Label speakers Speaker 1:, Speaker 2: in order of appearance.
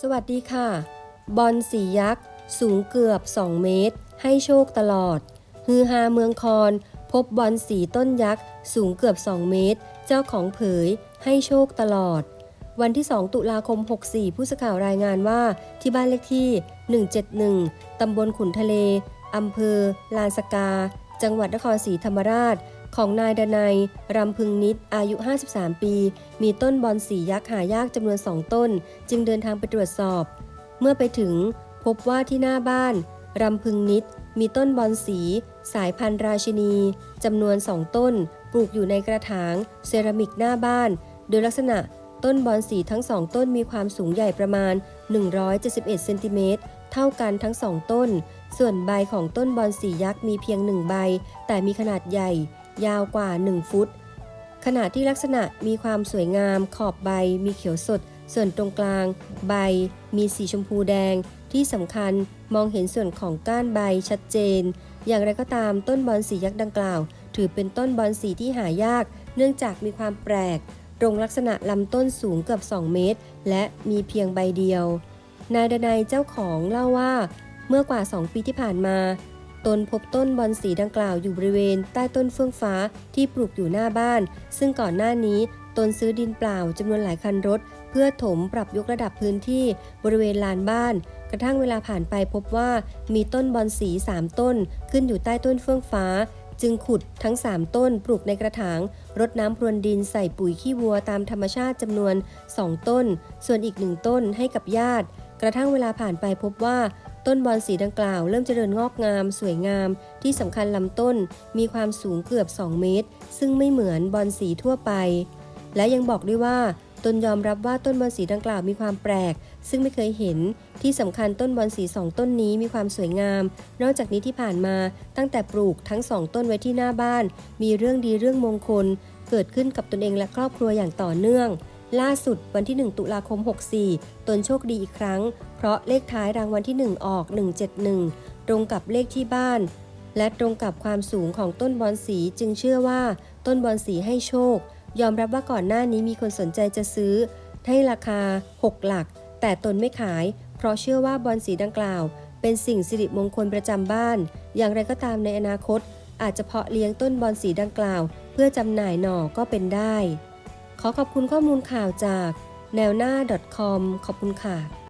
Speaker 1: สวัสดีค่ะ บอลสียักษ์ สูงเกือบ 2 เมตร ให้โชคตลอด ฮือฮาเมืองคอนพบบอลสีต้นยักษ์ สูงเกือบ 2 เมตร เจ้าของเผย ให้โชคตลอด วันที่ 2 ตุลาคม 64 ผู้สื่อข่าวรายงานว่า ที่บ้านเลขที่ 171 ตำบลขุนทะเล อำเภอ ลานสกา จังหวัดนครศรีธรรมราช ของนายดนัยรำพึงนิดอายุ 53 ปี มีต้นบอนสียักษ์หายากจำนวน2ต้น จึงเดินทางไปตรวจสอบ เมื่อไปถึงพบว่าที่หน้าบ้านรำพึงนิด มีต้นบอนสี สายพันธุ์ราชินีจำนวน2ต้น ปลูกอยู่ในกระถาง เซรามิกหน้าบ้าน โดยลักษณะต้นบอนสีทั้งสองต้นมีความสูงใหญ่ประมาณ 171เซนติเมตรเท่ากันทั้งสองต้น ส่วนใบของต้นบอนสียักษ์มีเพียงหนึ่งใบ แต่มีขนาดใหญ่ ยาวกว่า 1 ฟุต ขณะที่ลักษณะมีความสวยงาม ขอบใบ มีเขียวสด ส่วนตรงกลาง ใบ มีสีชมพูแดง ที่สำคัญมองเห็นส่วนของก้านใบชัดเจน อย่างไรก็ตามต้นบอนสียักษ์ดังกล่าว ถือเป็นต้นบอนสีที่หายาก เนื่องจากมีความแปลก ตรงลักษณะลำต้นสูงเกือบ 2 เมตร และมีเพียงใบเดียว นายดนัยเจ้าของเล่าว่าเมื่อกว่า 2 ปีที่ผ่านมา ตนพบต้นบอนสีดังกล่าวอยู่บริเวณใต้ต้นเฟื่องฟ้าที่ปลูกอยู่หน้าบ้าน ซึ่งก่อนหน้านี้ตนซื้อดินเปล่าจำนวนหลายคันรถ เพื่อถมปรับยกระดับพื้นที่บริเวณลานบ้าน กระทั่งเวลาผ่านไปพบว่ามีต้นบอนสี3ต้น ขึ้นอยู่ใต้ต้นเฟื่องฟ้า จึงขุดทั้ง 3 ต้นปลูกในกระถาง รดน้ำพรวนดินใส่ปุ๋ยขี้วัวตามธรรมชาติจำนวน 2 ต้น ส่วนอีกหนึ่งต้นให้กับญาติ กระทั่งเวลาผ่านไปพบว่า ต้นบอนสีดังกล่าวเริ่มเจริญงอกงาม สวยงาม ที่สำคัญลำต้นมีความสูงเกือบ 2 เมตร ซึ่งไม่เหมือนบอนสีทั่วไป และยังบอกด้วยว่าตนยอมรับว่าต้นบอนสีดังกล่าวมีความแปลก ซึ่งไม่เคยเห็นที่สำคัญต้นบอนสีสองต้นนี้มีความสวยงาม นอกจากนี้ที่ผ่านมาตั้งแต่ปลูกทั้งสองต้นไว้ที่หน้าบ้าน มีเรื่องดีเรื่องมงคล เกิดขึ้นกับตนเองและครอบครัวอย่างต่อเนื่อง ล่าสุดวันที่ 1 ตุลาคม 64 ตนโชคดีอีกครั้ง เพราะเลขท้ายรางวัลที่ 1 ออก 171 ตรงกับเลขที่บ้าน และตรงกับความสูงของต้นบอนสีจึงเชื่อว่า ต้นบอนสีให้โชค ยอมรับว่าก่อนหน้านี้มีคนสนใจจะซื้อ ให้ราคา 6 หลัก แต่ตนไม่ขาย เพราะเชื่อว่าบอนสีดังกล่าว เป็นสิ่งสิริมงคลประจำบ้าน อย่างไรก็ตามในอนาคต อาจจะเพาะเลี้ยงต้นบอนสีดังกล่าว เพื่อจำหน่ายหน่อก็เป็นได้ ขอขอบคุณข้อมูลข่าวจากแนวหน้า .com ขอบคุณค่ะ